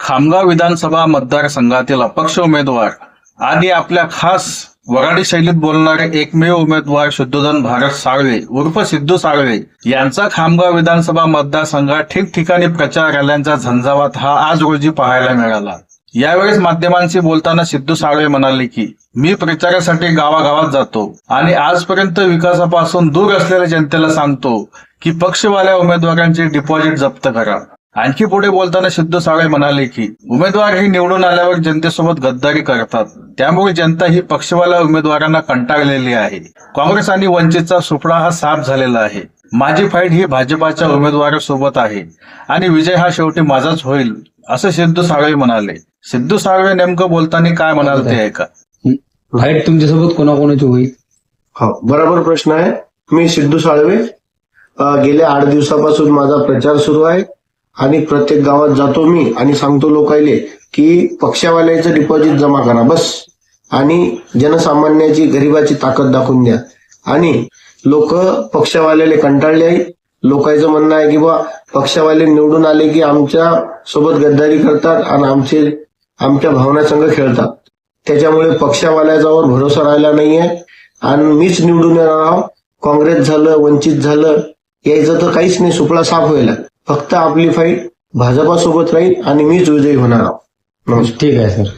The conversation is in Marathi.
खामगाव विधानसभा मतदारसंघातील अपक्ष उमेदवार आणि आपल्या खास वराडी शैलीत बोलणारे एकमेव उमेदवार शुद्धोधन भारत साळवे उर्फ सिद्धू साळवे यांचा खामगाव विधानसभा मतदारसंघात ठिकठिकाणी प्रचार रॅल्यांचा झंझावात हा आज रोजी पाहायला मिळाला. यावेळेस माध्यमांशी बोलताना सिद्धू साळवे म्हणाले की मी प्रचारासाठी गावागावात जातो आणि आजपर्यंत विकासापासून दूर असलेल्या जनतेला सांगतो की पक्षवाल्या उमेदवारांचे डिपॉझिट जप्त करा. आणखी पुढे बोलताना सिद्धू साळवे म्हणाले की उमेदवार हे निवडून आल्यावर जनतेसोबत गद्दारी करतात. त्यामुळे जनता ही पक्षवाल्या उमेदवारांना कंटाळलेली आहे. काँग्रेस आणि वंचितचा सुपडा हा साफ झालेला आहे. माझी फाईट ही भाजपाच्या उमेदवारासोबत आहे. आणि विजय हा शेवटी माझाच होईल असं सिद्धू साळवे म्हणाले. सिद्धू साळवे नेमकं बोलताना काय म्हणाल ते ऐका. फाईट तुमच्यासोबत कोणाकोणाची होईल? हो बरोबर प्रश्न आहे. मी सिद्धू साळवे गेल्या आठ दिवसापासून माझा प्रचार सुरू आहे. आणि प्रत्येक गावात जातो मी आणि सांगतो लोकायले की पक्षावाल्याचं डिपॉझिट जमा करा बस. आणि जनसामान्याची गरिबाची ताकद दाखवून द्या. आणि लोक पक्षावाल्याले कंटाळले लोकांचं म्हणणं आहे की बा पक्षावाले निवडून आले की आमच्यासोबत गद्दारी करतात आणि आमचे आमच्या भावना संघ खेळतात. त्याच्यामुळे पक्षावाल्याच्यावर भरोसा राहिला नाहीये. आणि मीच निवडून येणार आहोत काँग्रेस झालं वंचित झालं यायचं तर काहीच नाही सुपळा साफ व्हायला. फक्त आपली फाईट भाजपासोबत राहील आणि मीच विजयी होणार आहोत. ठीक आहे सर.